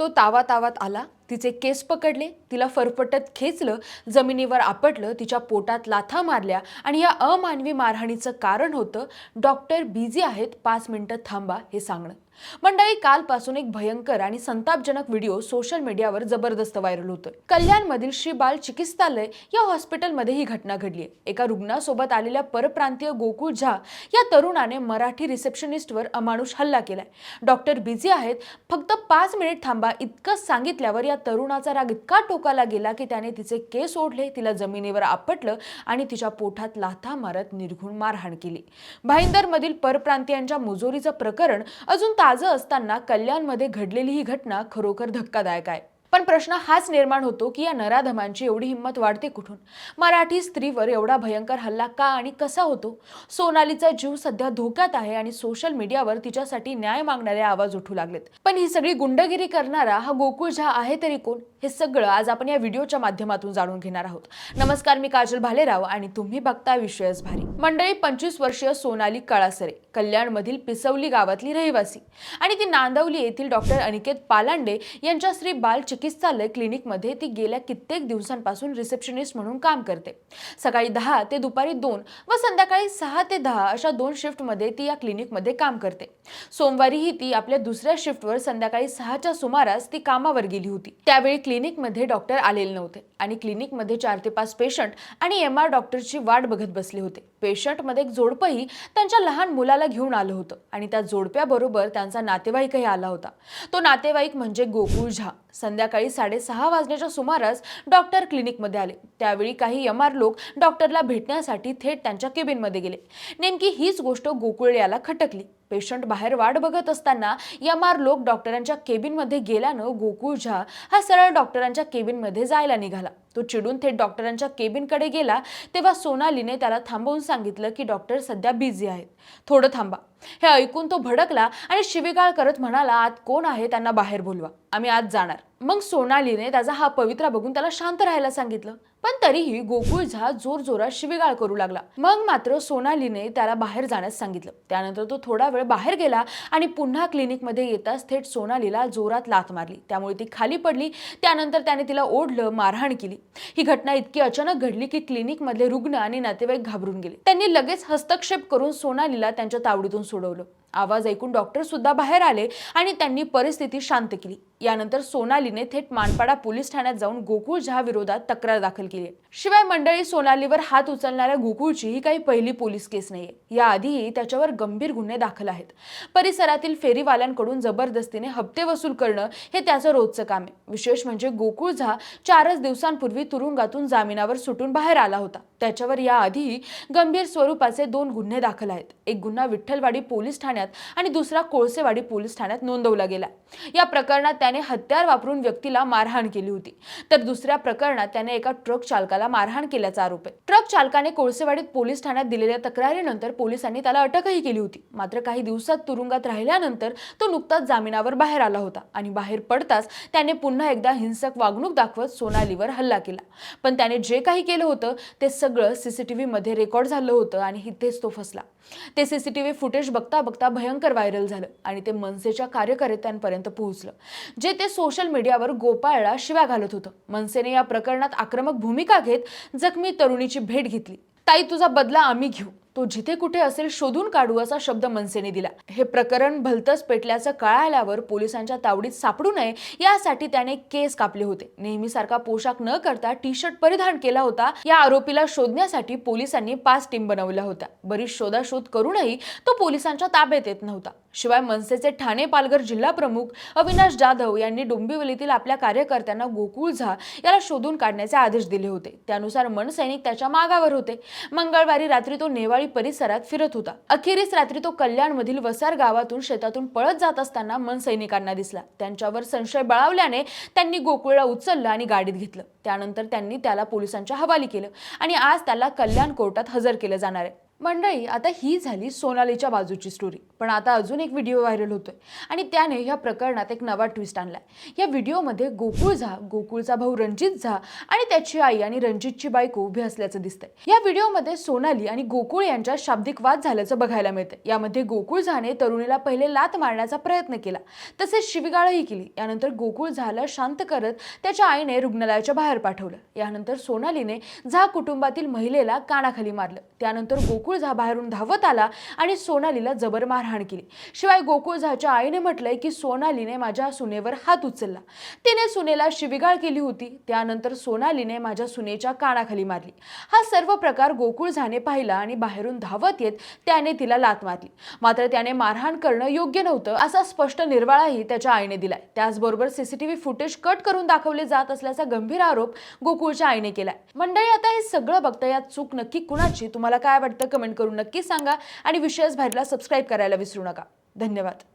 तो तावा तावात आला. तिचे केस पकडले तिला फरफटत खेचलं जमिनीवर आपटलं तिच्या पोटात लाथा मारल्या आणि या अमानवी मारहाणीचं कारण होतं डॉक्टर बिझी आहेत पाच मिनिटं थांबा हे सांगणं. मंडळी कालपासून एक भयंकर आणि संतापजनक व्हिडिओ सोशल मीडियावर जबरदस्त व्हायरल होतोय. कल्याणमधील श्री बाल चिकित्सालय या हॉस्पिटलमध्ये ही घटना घडली आहे एका रुग्णासोबत आलेल्या परप्रांतीय गोकुळ झा या तरुणाने मराठी रिसेप्शनिस्टवर अमानुष हल्ला केलाय. डॉक्टर बिझी आहेत फक्त पाच मिनिट थांबा इतकंच सांगितल्यावर या तरुणाचा राग इतका टोकाला गेला की त्याने तिचे केस ओढले तिला जमिनीवर आपटलं आणि तिच्या पोटात लाथा मारत निर्घुण मारहाण केली. भाईंदरमधील परप्रांतीयांच्या मुजोरीचं प्रकरण अजून ताजं असताना कल्याणमध्ये घडलेली ही घटना खरोखर धक्कादायक आहे. पण प्रश्न हाच निर्माण होतो की या नराधमांची एवढी हिंमत वाढते कुठून? मराठी स्त्रीवर एवढा भयंकर हल्ला का आणि कसा होतो? सोनालीचा जीव सध्या धोक्यात आहे आणि सोशल मीडियावर तिच्यासाठी न्याय मागणारे आवाज उठू लागलेत. पण ही सगळी गुंडगिरी करणारा हा गोकुळ झा आहे तरी कोण? हे सगळं आज आपण या व्हिडिओच्या माध्यमातून जाणून घेणार आहोत. नमस्कार मी काजल भालेराव आणि तुम्ही बघता विषयच भारी. मंडळी पंचवीस वर्षीय सोनाली काळासरे कल्याणमधील पिसवली गावातली रहिवासी आणि ती नांदवली येथील डॉक्टर अनिकेत पालांडे यांच्या श्री बाल चिकित्सालय क्लिनिकमध्ये. ती गेल्या कित्येक दिवसांपासून रिसेप्शनिस्ट म्हणून काम करते. सकाळी दहा ते दुपारी दोन व संध्याकाळी सहा ते दहा अशा दोन शिफ्टमध्ये ती या क्लिनिकमध्ये काम करते. सोमवारीही ती आपल्या दुसऱ्या शिफ्टवर संध्याकाळी सहाच्या सुमारास ती कामावर गेली होती. त्यावेळी क्लिनिकमध्ये डॉक्टर आलेले नव्हते आणि क्लिनिकमध्ये चार ते पाच पेशंट आणि एम आर डॉक्टरची वाट बघत बसले होते. पेशंटमध्ये एक जोडपंही त्यांच्या लहान मुलाला घेऊन आलं होतं आणि त्या जोडप्याबरोबर त्यांचा नातेवाईकही आला होता. तो नातेवाईक म्हणजे गोकुळ झा. संध्याकाळी साडेसहा वाजण्याच्या सुमारास डॉक्टर क्लिनिकमध्ये आले. त्यावेळी काही एम आर लोक डॉक्टरला भेटण्यासाठी थेट त्यांच्या केबिनमध्ये गेले. नेमकी हीच गोष्ट गोकुळ याला खटकली. पेशंट बाहेर वाट बघत असताना यमार लोक डॉक्टरांच्या केबिनमध्ये गेल्यानं गोकुळ झा हा सरळ डॉक्टरांच्या केबिनमध्ये जायला निघाला. तो चिडून थेट डॉक्टरांच्या केबिनकडे गेला तेव्हा सोनालीने त्याला थांबवून सांगितलं की डॉक्टर सध्या बिझी आहेत. थोडं थांबा. हे ऐकून तो भडकला आणि शिवीगाळ करत म्हणाला आत कोण आहे? त्यांना बाहेर बोलवा. आम्ही आज जाणार. मग सोनालीने त्याचा हा पवित्रा बघून त्याला शांत राहायला सांगितलं. पण तरीही गोकुळ झा जोर जोरात शिवीगाळ करू लागला. मग मात्र सोनालीने त्याला बाहेर जाण्यास सांगितलं. त्यानंतर तो थोडा वेळ बाहेर गेला आणि पुन्हा क्लिनिकमध्ये येताच थेट सोनालीला जोरात लात मारली. त्यामुळे ती खाली पडली. त्यानंतर त्याने तिला ओढलं मारहाण केली. ही घटना इतकी अचानक घडली की क्लिनिकमधले रुग्ण आणि नातेवाईक घाबरून गेले. त्यांनी लगेच हस्तक्षेप करून सोनालीला त्यांच्या तावडीतून सोडवलं. आवाज ऐकून डॉक्टर सुद्धा बाहेर आले आणि त्यांनी परिस्थिती शांत केली. यानंतर सोनाली मंडळीने थेट मानपाडा पोलीस ठाण्यात जाऊन गोकुळ झा विरोधात तक्रार दाखल केली शिवाय मंडळी सोनालीवर हात उचलणाऱ्या गोकुळची ही काही पहिली पोलीस केस नाहीये. याआधीही त्याच्यावर गंभीर गुन्हे दाखल आहेत. परिसरातील फेरीवाल्यांकडून जबरदस्तीने हप्ते वसूल करणं हे त्याचं रोजचं काम आहे. विशेष म्हणजे गोकुळ झा चारच दिवसांपूर्वी तुरुंगातून जामिनावर सुटून बाहेर आला होता. त्याच्यावर याआधी गंभीर स्वरूपाचे दोन गुन्हे दाखल आहेत. एक गुन्हा विठ्ठलवाडी पोलीस ठाण्यात आणि दुसरा कोळसेवाडी पोलीस ठाण्यात नोंदवला गेला. या प्रकरणात त्याने हत्यार वापरून व्यक्तीला मारहाण केली होती. तर दुसऱ्या प्रकरणात त्याने एका ट्रक चालकाला मारहाण केल्याचा आरोप आहे. ट्रक चालकाने कोळसेवाडीत पोलीस ठाण्यात दिलेल्या तक्रारीनंतर पोलिसांनी त्याला अटकही केली होती. मात्र काही दिवसात तुरुंगात राहिल्यानंतर तो नुकताच जामिनावर बाहेर आला होता आणि बाहेर पडताच त्याने पुन्हा एकदा हिंसक वागणूक दाखवत सोनालीवर हल्ला केला. पण त्याने जे काही केलं होतं ते सगळं सगळं सी सी टी व्हीमध्ये रेकॉर्ड झालं होतं आणि इथेच तो फसला. ते C C T V footage बघता बघता भयंकर व्हायरल झालं आणि ते मनसेच्या कार्यकर्त्यांपर्यंत पोहोचलं. जे ते सोशल मीडियावर गोपाळला शिव्या घालत होतं. मनसेने या प्रकरणात आक्रमक भूमिका घेत जखमी तरुणीची भेट घेतली. ताई तुझा बदला आम्ही घेऊ. तो जिथे कुठे असेल शोधून काढू असा शब्द मनसेने दिला. हे प्रकरण भलतच पेटल्याचं कळाल्यावर पोलिसांच्या तावडीत सापडू नये यासाठी त्याने केस कापले होते. नेहमीसारखा पोशाख न करता टी शर्ट परिधान केला होता या आरोपीला शोधण्यासाठी पोलिसांनी पाच टीम बनवल्या होत्या. बरीच शोधाशोध करूनही तो पोलिसांच्या ताब्यात येत नव्हता. शिवाय मनसेचे ठाणे पालघर जिल्हा प्रमुख अविनाश जाधव यांनी डोंबिवलीतील आपल्या कार्यकर्त्यांना गोकुळ झा याला शोधून काढण्याचे आदेश दिले होते. त्यानुसार मनसैनिक त्याच्या मागावर होते. मंगळवारी रात्री तो नेवाळ परिसरात फिरत होता. अखेरीस रात्री तो कल्याणमधील वसार गावातून शेतातून पळत जात असताना मन सैनिकांना दिसला. त्यांच्यावर संशय बळावल्याने त्यांनी गोकुळला उचललं आणि गाडीत घेतलं. त्यानंतर त्यांनी त्याला पोलिसांच्या हवाली केलं आणि आज त्याला कल्याण कोर्टात हजर केलं जाणार आहे. मंडळी आता ही झाली सोनालीच्या बाजूची स्टोरी पण आता अजून एक व्हिडिओ व्हायरल होतोय. आणि त्याने ह्या प्रकरणात एक नवा ट्विस्ट आणलाय. या व्हिडिओमध्ये गोकुळ झा गोकुळचा भाऊ रणजित झा आणि त्याची आई आणि रणजितची बायको उभी असल्याचं दिसतंय. या व्हिडिओमध्ये सोनाली आणि गोकुळ यांच्या शाब्दिक वाद झाल्याचं बघायला मिळतं यामध्ये गोकुळ झाने तरुणीला पहिले लात मारण्याचा प्रयत्न केला. तसेच शिवीगाळही केली. यानंतर गोकुळ झाला शांत करत त्याच्या आईने रुग्णालयाच्या बाहेर पाठवलं. यानंतर सोनालीने झा कुटुंबातील महिलेला कानाखाली मारलं. त्यानंतर गोकुळ गोकुळ झा बाहेरून धावत आला आणि सोनालीला जबर मारहाण केली. शिवाय गोकुळ झाच्या आईने म्हटलंय की सोनालीने माझ्या सुनेवर हात उचलला. तिने सुनेला शिविगाळ केली होती त्यानंतर सोनालीने माझ्या सुनेच्या कानाखाली मारली. हा सर्व प्रकार गोकुळ झाने पाहिला आणि बाहेरून धावत येत त्याने तिला लात मारली. मात्र त्याने मारहाण करणं योग्य नव्हतं असा स्पष्ट निर्वाळाही त्याच्या आईने दिलाय. त्याचबरोबर सीसीटीव्ही फुटेज कट करून दाखवले जात असल्याचा गंभीर आरोप गोकुळच्या आईने केलाय. मंडळी आता हे सगळं बघता यात चूक नक्की कुणाची? तुम्हाला काय वाटतं? कमेंट करून नक्की सांगा आणि विशेष बाहेरला सबस्क्राईब करायला विसरू नका. धन्यवाद.